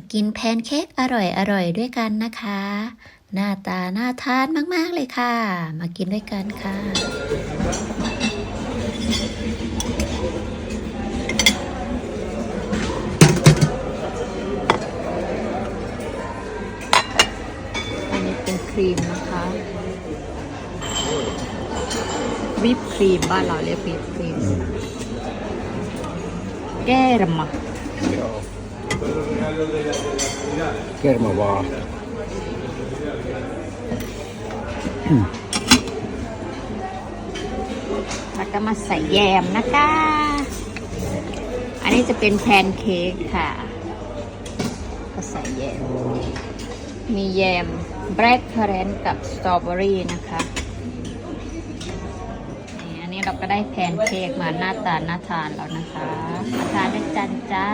มากินแพนเค้กอร่อยอร่อยๆด้วยกันนะคะ หน้าตาน่าทานมากๆเลยค่ะ มากินด้วยกันค่ะอันนี้เป็นครีมนะคะวิปครีมบ้านเราเรียกวิปครีม แก้รมา Kerma vaan. แล้วก็มาใส่แยมนะคะ อันนี้จะเป็นแพนเค้กค่ะ ก็ใส่แยม มีแยมแบล็คเคอร์เรนกับสตรอเบอรี่นะคะนี่อันนี้เราก็ได้แพนเค้กมาหน้าตาน่าทานแล้วนะคะมาทานด้วยกันจ้า